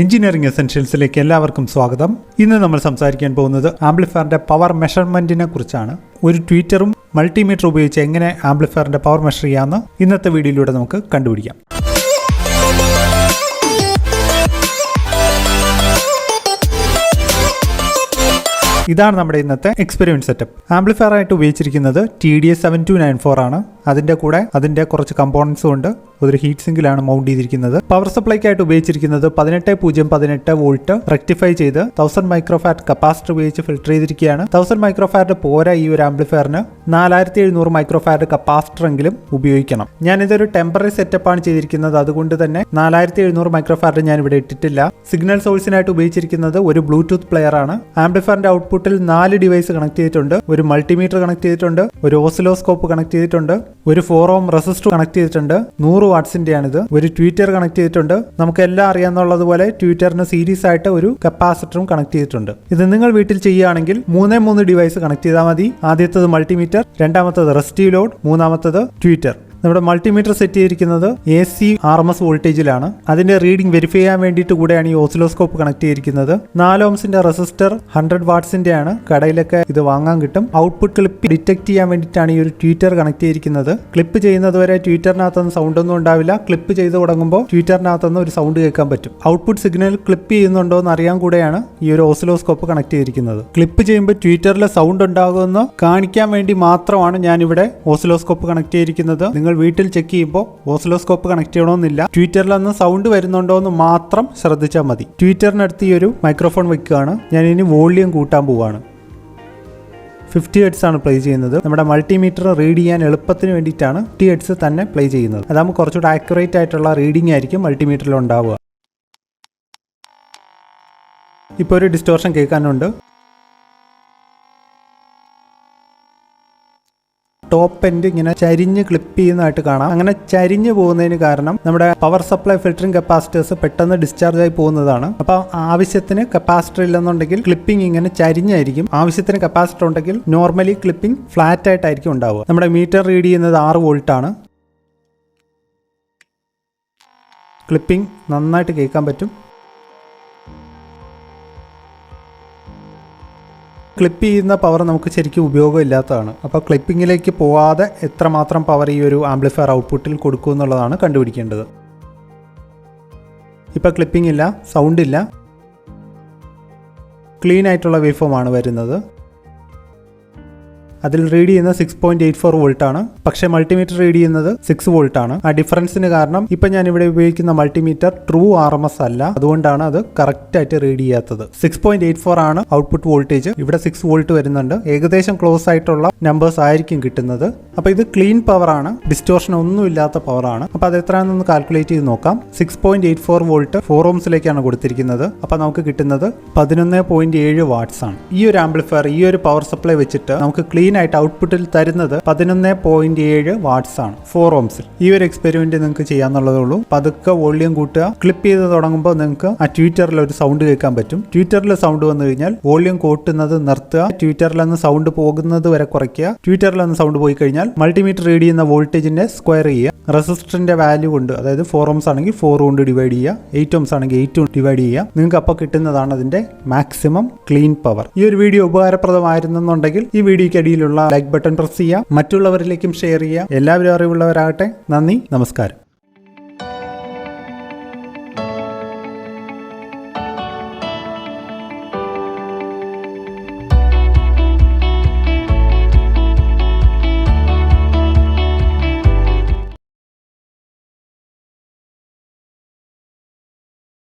Engineering എസെൻഷ്യൽസിലേക്ക് എല്ലാവർക്കും സ്വാഗതം. ഇന്ന് നമ്മൾ സംസാരിക്കാൻ പോകുന്നത് ആംപ്ലിഫയറിന്റെ പവർ മെഷർമെന്റിനെ കുറിച്ചാണ്. ഒരു ട്വീറ്ററും മൾട്ടിമീറ്റർ ഉപയോഗിച്ച് എങ്ങനെ ആംപ്ലിഫയറിന്റെ പവർ മെഷർ ചെയ്യാമെന്ന് ഇന്നത്തെ വീഡിയോയിലൂടെ നമുക്ക് കണ്ടുപിടിക്കാം. ഇതാണ് നമ്മുടെ ഇന്നത്തെ എക്സ്പെരിമെന്റ് സെറ്റപ്പ്. ആംപ്ലിഫയർ ആയിട്ട് ഉപയോഗിച്ചിരിക്കുന്നത് T D S seven two nine four ആണ്. അതിന്റെ കൂടെ അതിന്റെ കുറച്ച് കമ്പോണൻസും ഉണ്ട്. ഒരു ഹീറ്റ് സിങ്കിലാണ് മൗണ്ട് ചെയ്തിരിക്കുന്നത്. പവർ സപ്ലൈക്കായിട്ട് ഉപയോഗിച്ചിരിക്കുന്നത് പതിനെട്ട് പൂജ്യം പതിനെട്ട് വോൾട്ട് റെക്ടിഫൈ ചെയ്ത് തൗസൻഡ് മൈക്രോഫാറ്റ് കപ്പാസിറ്റർ ഉപയോഗിച്ച് ഫിൽറ്റർ ചെയ്തിരിക്കുകയാണ്. തൗസൻഡ് മൈക്രോഫാറ്റ് പോരാ ഈ ഒരു ആംപ്ലിഫയറിന് നാലായിരത്തി എഴുന്നൂറ് മൈക്രോഫാറ്റ് കപ്പാസിറ്റർ എങ്കിലും ഉപയോഗിക്കണം. ഞാൻ ഇതൊരു ടെമ്പററി സെറ്റപ്പ് ആണ് ചെയ്തിരിക്കുന്നത്. അതുകൊണ്ട് തന്നെ നാലായിരത്തി എഴുന്നൂറ് മൈക്രോഫാറ്റ് ഞാൻ ഇവിടെ ഇട്ടിട്ടില്ല. സിഗ്നൽ സോഴ്സിനായിട്ട് ഉപയോഗിച്ചിരിക്കുന്നത് ഒരു ബ്ലൂടൂത്ത് പ്ലെയർ ആണ്. ആംപ്ലിഫയറിന്റെ ഔട്ട്പുട്ടിൽ നാല് ഡിവൈസ് കണക്ട് ചെയ്തിട്ടുണ്ട്. ഒരു മൾട്ടിമീറ്റർ കണക്ട് ചെയ്തിട്ടുണ്ട്. ഒരു ഓസിലോസ്കോപ്പ് കണക്ട് ചെയ്തിട്ടുണ്ട്. ഒരു ഫോർ ഓം റെസിസ്റ്റർ കണക്ട് ചെയ്തിട്ടുണ്ട്. നൂറ് വാട്സിന്റെയാണിത് ഒരു ട്വിറ്റർ കണക്ട് ചെയ്തിട്ടുണ്ട്. നമുക്ക് എല്ലാം അറിയാവുന്നതുപോലെ ട്വീറ്ററിന് സീരീസ് ആയിട്ട് ഒരു കപ്പാസിറ്ററും കണക്ട് ചെയ്തിട്ടുണ്ട്. ഇത് നിങ്ങൾ വീട്ടിൽ ചെയ്യുകയാണെങ്കിൽ മൂന്നേ മൂന്ന് ഡിവൈസ് കണക്ട് ചെയ്താൽ മതി. ആദ്യത്തത് മൾട്ടിമീറ്റർ രണ്ടാമത്തത് റെസ്റ്റീവ് ലോഡ് മൂന്നാമത്തത് ട്വീറ്റർ നമ്മുടെ മൾട്ടിമീറ്റർ സെറ്റ് ചെയ്തിരിക്കുന്നത് A C R M S വോൾട്ടേജിലാണ് അതിന്റെ റീഡിംഗ് വെരിഫൈ ചെയ്യാൻ വേണ്ടിയിട്ട് കൂടെയാണ് ഈ ഓസിലോസ്കോപ്പ് കണക്ട് ചെയ്തിരിക്കുന്നത്. നാല് ഓംസിന്റെ റെസിസ്റ്റർ ഹൺഡ്രഡ് വാട്ട്സിന്റെ ആണ് കടയിലൊക്കെ ഇത് വാങ്ങാൻ കിട്ടും. ഔട്ട്പുട്ട് ക്ലിപ്പ് ഡിറ്റക്ട് ചെയ്യാൻ വേണ്ടിയിട്ടാണ് ഈ ഒരു ട്വിറ്റർ കണക്ട് ചെയ്തിരിക്കുന്നത്. ക്ലിപ്പ് ചെയ്യുന്നത് വരെ ട്വീറ്ററിനകത്തുനിന്ന് സൗണ്ട് ഒന്നും ഉണ്ടാവില്ല. ക്ലിപ്പ് ചെയ്ത് തുടങ്ങുമ്പോൾ ട്വിറ്ററിനകത്തുനിന്ന് ഒരു സൗണ്ട് കേൾക്കാൻ പറ്റും. ഔട്ട്പുട്ട് സിഗ്നൽ ക്ലിപ്പ് ചെയ്യുന്നുണ്ടോ എന്ന് അറിയാൻ കൂടെയാണ് ഈ ഒരു ഓസിലോസ്കോപ്പ് കണക്ട് ചെയ്തിരിക്കുന്നത്. ക്ലിപ്പ് ചെയ്യുമ്പോൾ ട്വിറ്ററിൽ സൗണ്ട് ഉണ്ടാകുമെന്ന് കാണിക്കാൻ വേണ്ടി മാത്രമാണ് ഞാൻ ഇവിടെ ഓസിലോസ്കോപ്പ് കണക്ട് ചെയ്തിരിക്കുന്നത്. നിങ്ങൾ വീട്ടിൽ ചെക്ക് ചെയ്യുമ്പോൾ ഓസിലോസ്കോപ്പ് കണക്ട് ചെയ്യണമെന്നില്ല. ട്വിറ്ററിൽ നിന്ന് സൗണ്ട് വരുന്നുണ്ടോ എന്ന് മാത്രം ശ്രദ്ധിച്ചാൽ മതി. ട്വിറ്ററിനടുത്ത് ഈ ഒരു മൈക്രോഫോൺ വെക്കുകയാണ്. ഞാൻ ഇനി വോളിയം കൂട്ടാൻ പോവുകയാണ്. ഫിഫ്റ്റി ഹെഡ്സ് ആണ് പ്ലേ ചെയ്യുന്നത്. നമ്മുടെ മൾട്ടിമീറ്റർ റീഡ് ചെയ്യാൻ എളുപ്പത്തിന് വേണ്ടിയിട്ടാണ് ഫിഫ്റ്റി ഹെഡ്സ് തന്നെ പ്ലേ ചെയ്യുന്നത്. അതാകുമ്പോൾ കുറച്ചുകൂടെ ആക്യുറേറ്റ് ആയിട്ടുള്ള റീഡിംഗ് ആയിരിക്കും മൾട്ടിമീറ്ററിൽ ഉണ്ടാവുക. ഇപ്പോൾ ഒരു ഡിസ്റ്റോർഷൻ കേൾക്കാനുണ്ട്. ടോപ്പ് എൻഡ് ഇങ്ങനെ ചരിഞ്ഞ് ക്ലിപ്പ് ചെയ്യുന്നതായിട്ട് കാണാം. അങ്ങനെ ചരിഞ്ഞ് പോകുന്നതിന് കാരണം നമ്മുടെ പവർ സപ്ലൈ ഫിൽറ്ററിംഗ് കപ്പാസിറ്റേഴ്സ് പെട്ടെന്ന് ഡിസ്ചാർജ് ആയി പോകുന്നതാണ്. അപ്പോൾ ആവശ്യത്തിന് കപ്പാസിറ്റർ ഇല്ലെന്നുണ്ടെങ്കിൽ ക്ലിപ്പിംഗ് ഇങ്ങനെ ചരിഞ്ഞായിരിക്കും. ആവശ്യത്തിന് കപ്പാസിറ്റർ ഉണ്ടെങ്കിൽ നോർമലി ക്ലിപ്പിംഗ് ഫ്ലാറ്റ് ആയിട്ടായിരിക്കും ഉണ്ടാവുക. നമ്മുടെ മീറ്റർ റീഡ് ചെയ്യുന്നത് ആറ് വോൾട്ടാണ് ക്ലിപ്പിംഗ് നന്നായിട്ട് കേൾക്കാൻ പറ്റും. ക്ലിപ്പ് ചെയ്യുന്ന പവർ നമുക്ക് ശരിക്കും ഉപയോഗമില്ലാത്തതാണ്. അപ്പോൾ ക്ലിപ്പിങ്ങിലേക്ക് പോവാതെ എത്രമാത്രം പവർ ഈ ഒരു ആംപ്ലിഫയർ ഔട്ട്പുട്ടിൽ കൊടുക്കും എന്നുള്ളതാണ് കണ്ടുപിടിക്കേണ്ടത്. ഇപ്പോൾ ക്ലിപ്പിംഗ് ഇല്ല സൗണ്ട് ഇല്ല. ക്ലീൻ ആയിട്ടുള്ള ഫോം വരുന്നത്. അതിൽ റീഡ് ചെയ്യുന്നത് six point eight four volt ആണ്. പക്ഷേ മൾട്ടിമീറ്റർ റീഡ് ചെയ്യുന്നത് സിക്സ് വോൾട്ട് ആണ്. ആ ഡിഫറൻസിന് കാരണം ഇപ്പൊ ഞാൻ ഇവിടെ ഉപയോഗിക്കുന്ന multimeter true R M S അല്ല. അതുകൊണ്ടാണ് അത് കറക്റ്റ് ആയിട്ട് റീഡ് ചെയ്യാത്തത്. സിക്സ് പോയിന്റ് എയ്റ്റ് ഫോർ ആണ് ഔട്ട്പുട്ട് വോൾട്ടേജ് ഇവിടെ സിക്സ് വോൾട്ട് വരുന്നുണ്ട്. ഏകദേശം ക്ലോസ് ആയിട്ടുള്ള നമ്പേഴ്സ് ആയിരിക്കും കിട്ടുന്നത്. അപ്പൊ ഇത് ക്ലീൻ പവർ ആണ്. ഡിസ്റ്റോർഷൻ ഒന്നും ഇല്ലാത്ത പവർ ആണ്. അപ്പൊ അത് എത്രയാണെന്ന് കാൽക്കുലേറ്റ് ചെയ്ത് നോക്കാം. Six point eight four volt four ഓംസിലേക്കാണ് കൊടുത്തിരിക്കുന്നത്. അപ്പൊ നമുക്ക് കിട്ടുന്നത് പതിനൊന്ന് പോയിന്റ് ഏഴ് വാട്ട്സ് ആണ്. ഈ ഒരു ആംപ്ലിഫയർ ഈ ഒരു പവർ സപ്ലൈ വെച്ചിട്ട് നമുക്ക് ക്ലീൻ ആയിട്ട് ഔട്ട്പുട്ടിൽ തരുന്നത് പതിനൊന്ന് പോയിന്റ് ഏഴ് വാട്ട്സ് ആണ് ഫോർ ഓംസിൽ ഈ ഒരു എക്സ്പെരിമെന്റ് നിങ്ങൾക്ക് ചെയ്യാന്നുള്ളതേ ഉള്ളൂ. പതുക്കെ വോളിയം കൂട്ടുക. ക്ലിപ്പ് ചെയ്ത് തുടങ്ങുമ്പോൾ നിങ്ങൾക്ക് ആ ട്വിറ്ററിൽ ഒരു സൗണ്ട് കേൾക്കാൻ പറ്റും. ട്വിറ്ററിൽ സൗണ്ട് വന്നു കഴിഞ്ഞാൽ വോളിയം കൂട്ടുന്നത് നിർത്തുക. ട്വിറ്ററിൽ നിന്ന് സൗണ്ട് പോകുന്നത് വരെ കുറയ്ക്കുക. ട്വിറ്ററിൽ നിന്ന് സൗണ്ട് പോയി കഴിഞ്ഞാൽ മൾട്ടിമീറ്റർ റീഡ് ചെയ്യുന്ന വോൾട്ടേജിന്റെ സ്ക്വയർ ചെയ്യുക. റെസിസ്റ്ററിന്റെ വാല്യൂ കൊണ്ട് അതായത് ഫോർ ഓംസ് ആണെങ്കിൽ ഫോർ കൊണ്ട് ഡിവൈഡ് ചെയ്യുക. എയ്റ്റ് ഓംസ് ആണെങ്കിൽ എയ്റ്റ് കൊണ്ട് ഡിവൈഡ് ചെയ്യുക. നിങ്ങൾക്ക് അപ്പോൾ കിട്ടുന്നതാണ് അതിന്റെ മാക്സിമം ക്ലീൻ പവർ ഈ ഒരു വീഡിയോ ഉപകാരപ്രദമായിരുന്നെന്നുണ്ടെങ്കിൽ ഈ വീഡിയോയ്ക്ക് അടിയിലുള്ള ലൈക്ക് ബട്ടൺ പ്രസ് ചെയ്യുക. മറ്റുള്ളവരിലേക്കും ഷെയർ ചെയ്യുക. എല്ലാവരും അറിവുള്ളവരാകട്ടെ. നന്ദി നമസ്കാരം.